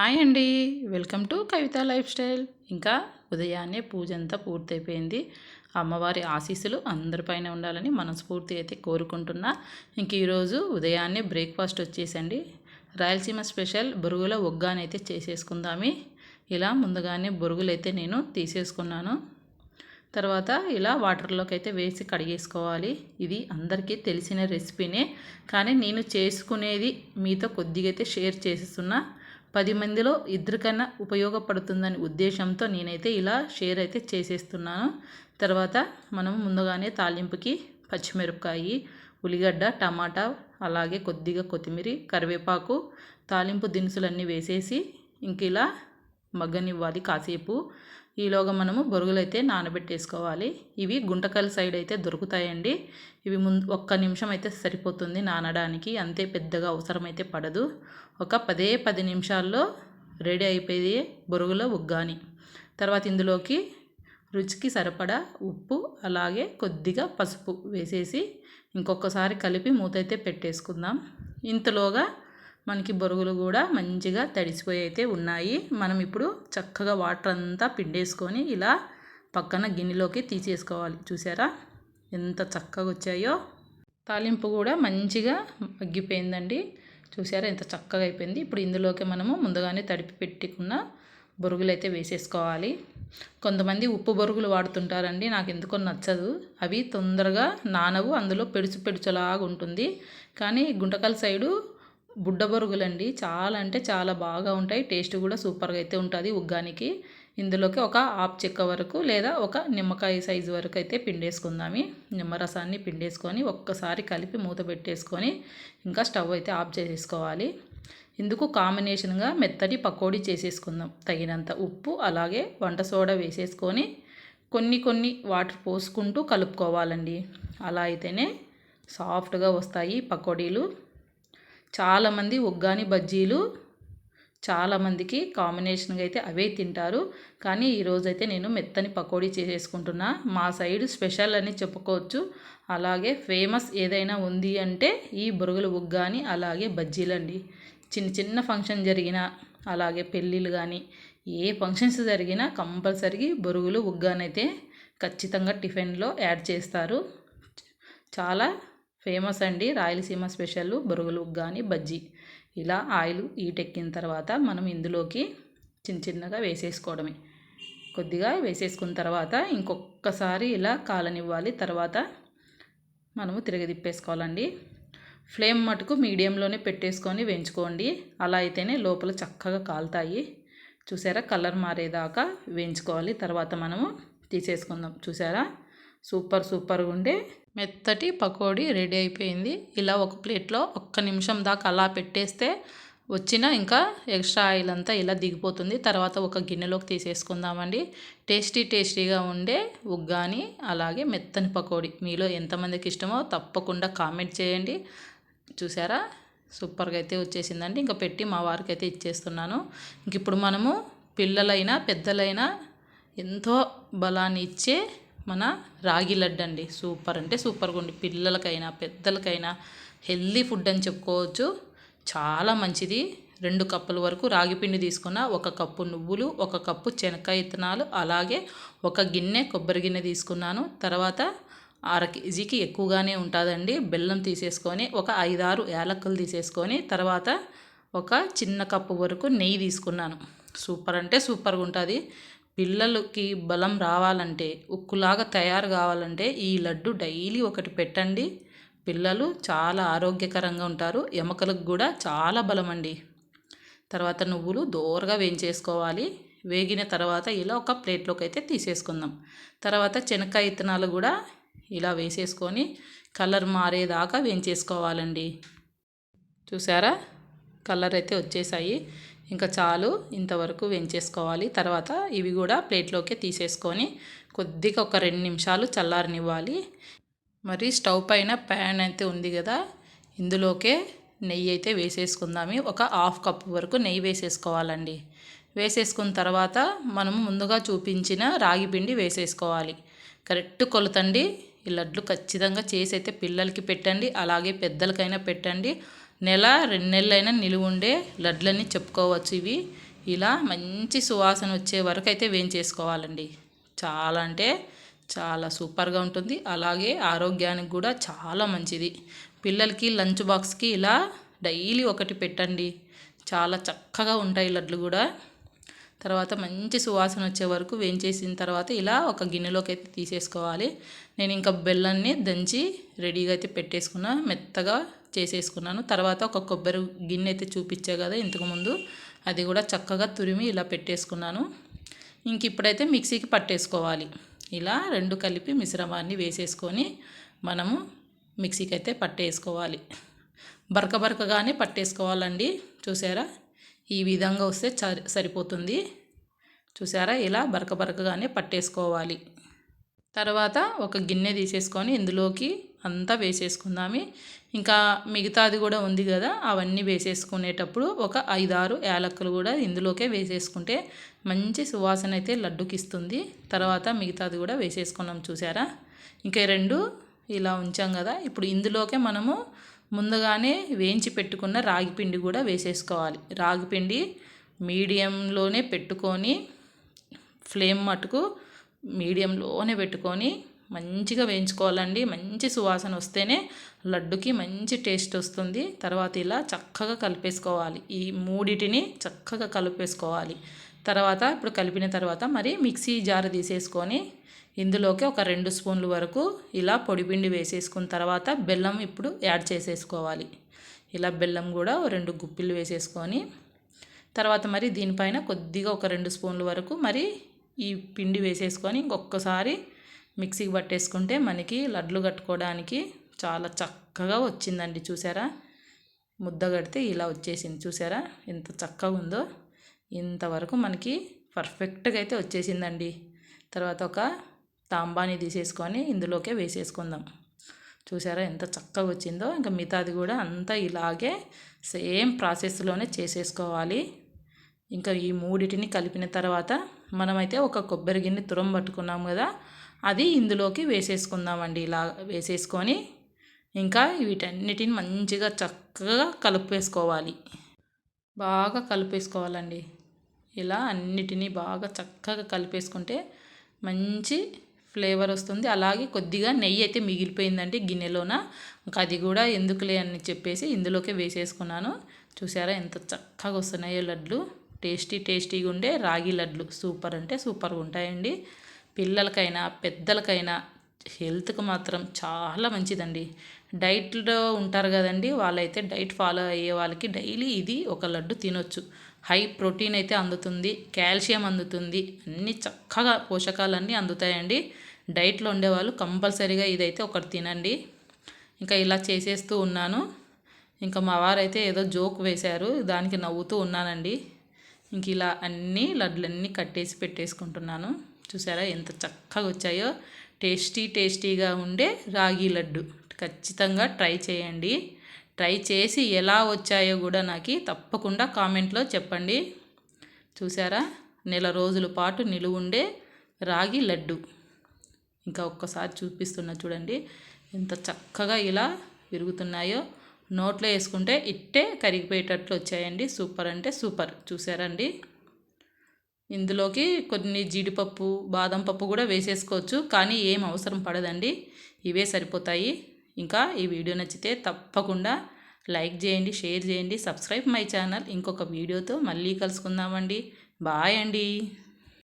Hi అండి. Welcome to Kavitha lifestyle. ఇంకా ఉదయాన్నే పూజ అంతా పూర్తయిపోయింది. అమ్మవారి ఆశీస్సులు అందరిపైన ఉండాలని మనస్ఫూర్తి అయితే కోరుకుంటున్నా. ఇంక ఈరోజు ఉదయాన్నే బ్రేక్ఫాస్ట్ వచ్చేసండి. రాయలసీమ స్పెషల్ బొరుగుల ఒగ్గానైతే చేసేసుకుందామి. ఇలా ముందుగానే బొరుగులు అయితే నేను తీసేసుకున్నాను. తర్వాత ఇలా వాటర్లోకి అయితే వేసి కడిగేసుకోవాలి. ఇది అందరికీ తెలిసిన రెసిపీనే. కానీ నేను చేసుకునేది మీతో కొద్దిగా అయితే షేర్ చేసేస్తున్నా. పది మందిలో ఇద్దరికన్నా ఉపయోగపడుతుందని ఉద్దేశంతో నేనైతే ఇలా షేర్ అయితే చేసేస్తున్నాను. తర్వాత మనం ముందుగానే తాలింపుకి పచ్చిమిరపకాయి ఉల్లిగడ్డ టమాటా అలాగే కొద్దిగా కొత్తిమీర కరివేపాకు తాలింపు దినుసులన్నీ వేసేసి ఇంక ఇలా మగ్గనివ్వాలి కాసేపు. ఈలోగా మనము బొరుగులు అయితే నానబెట్టేసుకోవాలి. ఇవి గుంటకల్ సైడ్ అయితే దొరుకుతాయండి. ఇవి ముందు ఒక్క నిమిషం అయితే సరిపోతుంది నానడానికి. అంతే పెద్దగా అవసరం అయితే పడదు. ఒక పదే పది నిమిషాల్లో రెడీ అయిపోయి బొరుగుల ఉగ్గాని. తర్వాత ఇందులోకి రుచికి సరిపడా ఉప్పు అలాగే కొద్దిగా పసుపు వేసేసి ఇంకొకసారి కలిపి మూత అయితే పెట్టేసుకుందాం. ఇంతలోగా మనకి బొరుగులు కూడా మంచిగా తడిసిపోయి అయితే ఉన్నాయి. మనం ఇప్పుడు చక్కగా వాటర్ అంతా పిండేసుకొని ఇలా పక్కన గిన్నెలోకి తీసేసుకోవాలి. చూసారా? ఎంత చక్కగా వచ్చాయో. తాలింపు కూడా మంచిగా మగ్గిపోయిందండి. చూసారా? ఎంత చక్కగా అయిపోయింది. ఇప్పుడు ఇందులోకి మనము ముందుగానే తడిపి పెట్టుకున్న బొరుగులు అయితే వేసేసుకోవాలి. కొంతమంది ఉప్పు బొరుగులు వాడుతుంటారండి. నాకు ఎందుకో నచ్చదు. అవి తొందరగా నానవు. అందులో పెడుచు పెడుచులాగా ఉంటుంది. కానీ గుంటకల్ సైడు బుడ్డ బొరుగులండి. చాలా అంటే చాలా బాగా ఉంటాయి. టేస్ట్ కూడా సూపర్గా అయితే ఉంటుంది ఉగ్గానికి. ఇందులోకి ఒక ఆప్ చెక్క వరకు లేదా ఒక నిమ్మకాయ సైజు వరకు అయితే పిండేసుకుందామి. నిమ్మరసాన్ని పిండేసుకొని ఒక్కసారి కలిపి మూత పెట్టేసుకొని ఇంకా స్టవ్ అయితే ఆఫ్ చేసేసుకోవాలి. ఇందుకు కాంబినేషన్గా మెత్తటి పకోడీ చేసేసుకుందాం. తగినంత ఉప్పు అలాగే వంట సోడా వేసేసుకొని కొన్ని కొన్ని వాటర్ పోసుకుంటూ కలుపుకోవాలండి. అలా అయితేనే సాఫ్ట్గా వస్తాయి పకోడీలు. చాలామంది ఉగ్గాని బజ్జీలు చాలామందికి కాంబినేషన్గా అయితే అవే తింటారు. కానీ ఈరోజైతే నేను మెత్తని పకోడీ చేసేసుకుంటున్నా. మా సైడ్ స్పెషల్ అని చెప్పుకోవచ్చు. అలాగే ఫేమస్ ఏదైనా ఉంది అంటే ఈ బొరుగులు ఉగ్గాని అలాగే బజ్జీలండి. చిన్న చిన్న ఫంక్షన్ జరిగిన అలాగే పెళ్ళిళ్ళు కానీ ఏ ఫంక్షన్స్ జరిగినా కంపల్సరీ బొరుగులు ఉగ్గానైతే ఖచ్చితంగా టిఫిన్లో యాడ్ చేస్తారు. చాలా ఫేమస్ అండి రాయలసీమ స్పెషల్ బొరుగులు కానీ బజ్జీ. ఇలా ఆయిల్ ఈటెక్కిన తర్వాత మనం ఇందులోకి చిన్న చిన్నగా వేసేసుకోవడమే. కొద్దిగా వేసేసుకున్న తర్వాత ఇంకొకసారి ఇలా కాలనివ్వాలి. తర్వాత మనము తిరిగి తిప్పేసుకోవాలండి ఫ్లేమ్ మటుకు మీడియంలోనే పెట్టేసుకొని వేయించుకోండి. అలా అయితేనే లోపల చక్కగా కాలుతాయి. చూసారా? కలర్ మారేదాకా వేయించుకోవాలి. తర్వాత మనము తీసేసుకుందాం. చూసారా? సూపర్ సూపర్గా ఉండే మెత్తటి పకోడీ రెడీ అయిపోయింది. ఇలా ఒక ప్లేట్లో ఒక్క నిమిషం దాకా అలా పెట్టేస్తే వచ్చిన ఇంకా ఎక్స్ట్రా ఆయిల్ అంతా ఇలా దిగిపోతుంది. తర్వాత ఒక గిన్నెలోకి తీసేసుకుందామండి. టేస్టీ టేస్టీగా ఉండే ఉగ్గాని అలాగే మెత్తని పకోడీ. మీలో ఎంతమందికి ఇష్టమో తప్పకుండా కామెంట్ చేయండి. చూసారా? సూపర్గా అయితే వచ్చేసిందండి. ఇంకా పెట్టి మా వారికి అయితే ఇచ్చేస్తున్నాను. ఇంక ఇప్పుడు మనము పిల్లలైనా పెద్దలైనా ఎంతో బలాన్ని ఇచ్చే మన రాగి లడ్డు అండి సూపర్. అంటే సూపర్గా ఉండి పిల్లలకైనా పెద్దలకైనా హెల్దీ ఫుడ్ అని చెప్పుకోవచ్చు. చాలా మంచిది. రెండు కప్పుల వరకు రాగి పిండి తీసుకున్న ఒక కప్పు నువ్వులు ఒక కప్పు శనక్కాయ ఇత్తనాలు అలాగే ఒక గిన్నె కొబ్బరి గిన్నె తీసుకున్నాను. తర్వాత అర కేజీకి ఎక్కువగానే ఉంటుందండి. బెల్లం తీసేసుకొని ఒక ఐదారు యాలక్కలు తీసేసుకొని తర్వాత ఒక చిన్న కప్పు వరకు నెయ్యి తీసుకున్నాను. సూపర్. అంటే సూపర్గా ఉంటుంది. పిల్లలకి బలం రావాలంటే ఉక్కులాగా తయారు కావాలంటే ఈ లడ్డు డైలీ ఒకటి పెట్టండి. పిల్లలు చాలా ఆరోగ్యకరంగా ఉంటారు. ఎముకలకు కూడా చాలా బలం అండి తర్వాత నువ్వులు దోరగా వేయించేసుకోవాలి. వేగిన తర్వాత ఇలా ఒక ప్లేట్లోకి అయితే తీసేసుకుందాం. తర్వాత శనక్కాయ ఇత్తనాలు కూడా ఇలా వేసేసుకొని కలర్ మారేదాకా వేయించేసుకోవాలండి. చూసారా? కలర్ అయితే వచ్చేసాయి. ఇంకా చాలు ఇంతవరకు వేయించేసుకోవాలి. తర్వాత ఇవి కూడా ప్లేట్లోకి తీసేసుకొని కొద్దిగా ఒక రెండు నిమిషాలు చల్లారనివ్వాలి. మరి స్టవ్ పైన ప్యాన్ అయితే ఉంది కదా ఇందులోకే నెయ్యి అయితే వేసేసుకుందాము. ఒక హాఫ్ కప్ వరకు నెయ్యి వేసేసుకోవాలండి. వేసేసుకున్న తర్వాత మనం ముందుగా చూపించిన రాగి పిండి వేసేసుకోవాలి. కరెక్ట్ కొలతండి. ఈ లడ్లు ఖచ్చితంగా చేసి అయితే పిల్లలకి పెట్టండి అలాగే పెద్దలకైనా పెట్టండి. నెల రెండు నెలలైనా నిలువ ఉండే చెప్పుకోవచ్చు ఇవి. ఇలా మంచి సువాసన వచ్చే వరకు అయితే వేయించేసుకోవాలండి. చాలా అంటే చాలా సూపర్గా ఉంటుంది. అలాగే ఆరోగ్యానికి కూడా చాలా మంచిది. పిల్లలకి లంచ్ బాక్స్కి ఇలా డైలీ ఒకటి పెట్టండి. చాలా చక్కగా ఉంటాయి లడ్లు కూడా. తర్వాత మంచి సువాసన వచ్చే వరకు వేయించేసిన తర్వాత ఇలా ఒక గిన్నెలోకి అయితే తీసేసుకోవాలి. నేను ఇంకా బెల్లాన్ని దంచి రెడీగా అయితే పెట్టేసుకున్నా. మెత్తగా చేసేసుకున్నాను. తర్వాత ఒక కొబ్బరి గిన్నె అయితే చూపించా కదా ఇంతకుముందు అది కూడా చక్కగా తురిమి ఇలా పెట్టేసుకున్నాను. ఇంక ఇప్పుడైతే మిక్సీకి పట్టేసుకోవాలి. ఇలా రెండు కలిపి మిశ్రమాన్ని వేసేసుకొని మనము మిక్సీకి అయితే పట్టేసుకోవాలి. బరక బరకగానే పట్టేసుకోవాలండి. చూసారా? ఈ విధంగా వస్తే సరిపోతుంది. చూసారా? ఇలా బరక బరకగానే పట్టేసుకోవాలి. తర్వాత ఒక గిన్నె తీసేసుకొని ఇందులోకి అంతా వేసేసుకుందామి. ఇంకా మిగతాది కూడా ఉంది కదా అవన్నీ వేసేసుకునేటప్పుడు ఒక ఐదారు యాలక్కులు కూడా ఇందులోకే వేసేసుకుంటే మంచి సువాసన అయితే లడ్డుకి ఇస్తుంది తర్వాత మిగతాది కూడా వేసేసుకున్నాం చూసారా? ఇంకా రెండు ఇలా ఉంచాం కదా ఇప్పుడు ఇందులోకే మనము ముందుగానే వేయించి పెట్టుకున్న రాగి పిండి కూడా వేసేసుకోవాలి. రాగి పిండి మీడియంలోనే పెట్టుకొని ఫ్లేమ్ మటుకు మీడియంలోనే పెట్టుకొని మంచిగా వేయించుకోవాలండి. మంచి సువాసన వస్తేనే లడ్డుకి మంచి టేస్ట్ వస్తుంది. తర్వాత ఇలా చక్కగా కలిపేసుకోవాలి. ఈ మూడిటిని చక్కగా కలిపేసుకోవాలి. తర్వాత ఇప్పుడు కలిపిన తర్వాత మరి మిక్సీ జార్ తీసేసుకొని ఇందులోకి ఒక రెండు స్పూన్లు వరకు ఇలా పొడిపిండి వేసేసుకున్న తర్వాత బెల్లం ఇప్పుడు యాడ్ చేసేసుకోవాలి. ఇలా బెల్లం కూడా రెండు గుప్పిలు వేసేసుకొని తర్వాత మరి దీనిపైన కొద్దిగా ఒక రెండు స్పూన్ల వరకు మరి ఈ పిండి వేసేసుకొని ఇంకొకసారి మిక్సీకి పట్టేసుకుంటే మనకి లడ్లు కట్టుకోవడానికి చాలా చక్కగా వచ్చిందండి చూసారా? ముద్ద కడితే ఇలా వచ్చేసింది చూసారా? ఎంత చక్కగా ఉందో. ఇంతవరకు మనకి పర్ఫెక్ట్గా అయితే వచ్చేసిందండి. తర్వాత ఒక తాంబాని తీసేసుకొని ఇందులోకే వేసేసుకుందాం. చూసారా ఎంత చక్కగా వచ్చిందో. ఇంకా మిగతాది కూడా అంతా ఇలాగే సేమ్ ప్రాసెస్లోనే చేసేసుకోవాలి. ఇంకా ఈ మూడిటిని కలిపిన తర్వాత మనమైతే ఒక కొబ్బరి గిన్నె తురం పట్టుకున్నాం కదా అది ఇందులోకి వేసేసుకుందామండి. ఇలా వేసేసుకొని ఇంకా వీటన్నిటిని మంచిగా చక్కగా కలిపేసుకోవాలి. బాగా కలిపేసుకోవాలండి. ఇలా అన్నిటినీ బాగా చక్కగా కలిపేసుకుంటే మంచి ఫ్లేవర్ వస్తుంది. అలాగే కొద్దిగా నెయ్యి అయితే మిగిలిపోయిందండి గిన్నెలోన. ఇంకా అది కూడా ఎందుకులే అని చెప్పేసి ఇందులోకే వేసేసుకున్నాను. చూసారా ఎంత చక్కగా వస్తున్నాయో లడ్లు. టేస్టీ టేస్టీగా ఉండే రాగి లడ్లు. సూపర్ అంటే సూపర్గా ఉంటాయండి. పిల్లలకైనా పెద్దలకైనా హెల్త్కి మాత్రం చాలా మంచిదండి. డైట్లో ఉంటారు కదండి వాళ్ళైతే డైట్ ఫాలో అయ్యే వాళ్ళకి డైలీ ఇది ఒక లడ్డు తినొచ్చు. హై ప్రోటీన్ అయితే అందుతుంది కాల్షియం అందుతుంది అన్ని చక్కగా పోషకాలన్నీ అందుతాయండి. డైట్లో ఉండేవాళ్ళు కంపల్సరీగా ఇదైతే ఒకటి తినండి. ఇంకా ఇలా చేసేస్తూ ఉన్నాను. ఇంకా మా వారైతే ఏదో జోక్ వేశారు దానికి నవ్వుతూ ఉన్నానండి. ఇంక ఇలా అన్నీ లడ్లన్నీ కట్టేసి పెట్టేసుకుంటున్నాను. చూసారా? ఎంత చక్కగా వచ్చాయో. టేస్టీ టేస్టీగా ఉండే రాగి లడ్డు. ఖచ్చితంగా ట్రై చేయండి. ట్రై చేసి ఎలా వచ్చాయో కూడా నాకు తప్పకుండా కామెంట్లో చెప్పండి. చూసారా? నెల రోజుల పాటు నిలువుండే రాగి లడ్డు. ఇంకా ఒక్కసారి చూపిస్తున్నా చూడండి. ఎంత చక్కగా ఇలా విరుగుతున్నాయో. నోట్లో వేసుకుంటే ఇట్టే కరిగిపోయేటట్లు వచ్చాయండి. సూపర్ అంటే సూపర్. చూసారండి ఇందులోకి కొన్ని జీడిపప్పు బాదం పప్పు కూడా వేసేసుకోవచ్చు. కానీ ఏం అవసరం పడదండి. ఇవే సరిపోతాయి. ఇంకా ఈ వీడియో నచ్చితే తప్పకుండా లైక్ చేయండి షేర్ చేయండి సబ్స్క్రైబ్ మై ఛానల్. ఇంకొక వీడియోతో మళ్ళీ కలుసుకుందామండి. బాయ్ అండి.